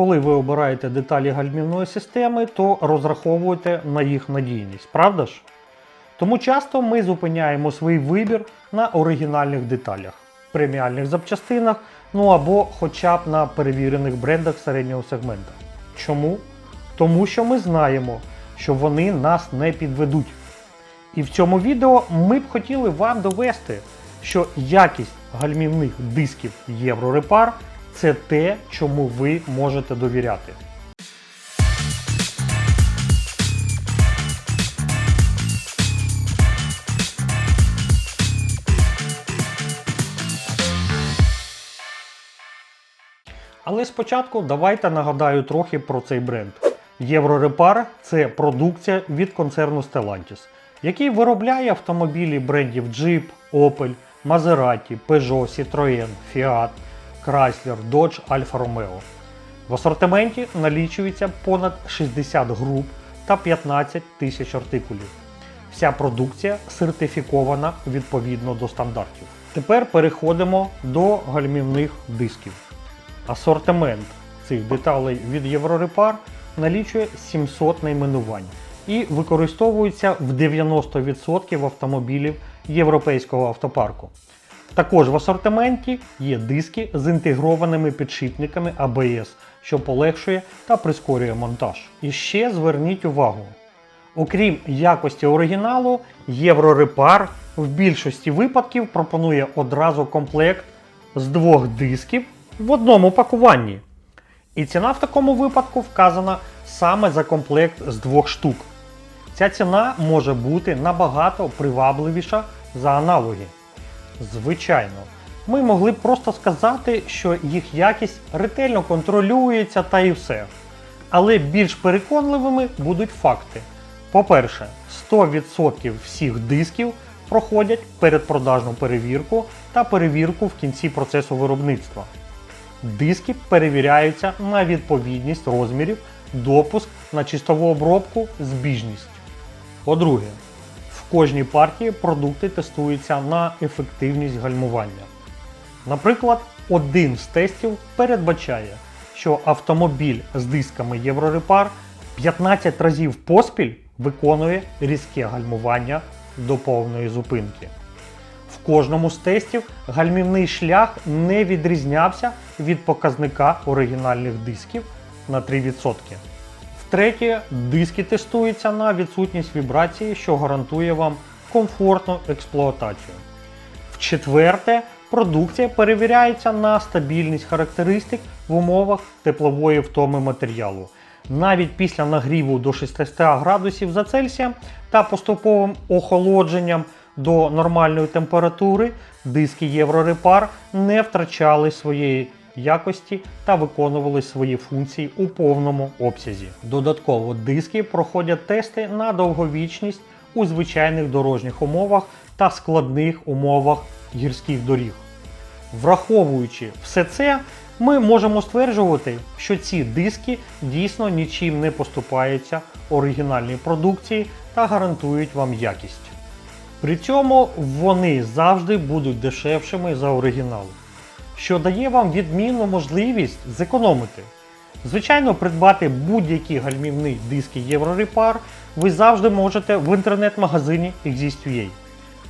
коли ви обираєте деталі гальмівної системи, то розраховуєте на їх надійність, правда ж? Тому часто ми зупиняємо свій вибір на оригінальних деталях, преміальних запчастинах, ну або хоча б на перевірених брендах середнього сегмента. Чому? Тому що ми знаємо, що вони нас не підведуть. І в цьому відео ми б хотіли вам довести, що якість гальмівних дисків Єврорепар це те, чому ви можете довіряти. Але спочатку давайте нагадаю трохи про цей бренд. Єврорепар це продукція від концерну Stellantis, який виробляє автомобілі брендів Jeep, Opel, Maserati, Peugeot, Citroën, Fiat, Chrysler, Dodge, Alfa Romeo. В асортименті налічується понад 60 груп та 15 тисяч артикулів. Вся продукція сертифікована відповідно до стандартів. Тепер переходимо до гальмівних дисків. Асортимент цих деталей від Єврорепар налічує 700 найменувань і використовується в 90% автомобілів європейського автопарку. Також в асортименті є диски з інтегрованими підшипниками ABS, що полегшує та прискорює монтаж. І ще зверніть увагу: окрім якості оригіналу, Єврорепар в більшості випадків пропонує одразу комплект з двох дисків в одному пакуванні. І ціна в такому випадку вказана саме за комплект з двох штук. Ця ціна може бути набагато привабливіша за аналоги. Звичайно, ми могли б просто сказати, що їх якість ретельно контролюється та і все. Але більш переконливими будуть факти. По-перше, 100% всіх дисків проходять передпродажну перевірку та перевірку в кінці процесу виробництва. Диски перевіряються на відповідність розмірів, допуск на чистову обробку, збіжність. По-друге, кожній партії продукти тестуються на ефективність гальмування. Наприклад, один з тестів передбачає, що автомобіль з дисками Єврорепар 15 разів поспіль виконує різке гальмування до повної зупинки. В кожному з тестів гальмівний шлях не відрізнявся від показника оригінальних дисків на 3%. Втретє, диски тестуються на відсутність вібрації, що гарантує вам комфортну експлуатацію. В-четверте, продукція перевіряється на стабільність характеристик в умовах теплової втоми матеріалу. Навіть після нагріву до 600 градусів за Цельсієм та поступовим охолодженням до нормальної температури диски Єврорепар не втрачали своєї якості та виконували свої функції у повному обсязі. Додатково диски проходять тести на довговічність у звичайних дорожніх умовах та складних умовах гірських доріг. Враховуючи все це, ми можемо стверджувати, що ці диски дійсно нічим не поступаються оригінальній продукції та гарантують вам якість. При цьому вони завжди будуть дешевшими за оригінал, що дає вам відмінну можливість зекономити. Звичайно, придбати будь-які гальмівні диски Єврорепар ви завжди можете в інтернет-магазині Exist.ua.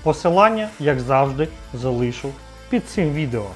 Посилання, як завжди, залишу під цим відео.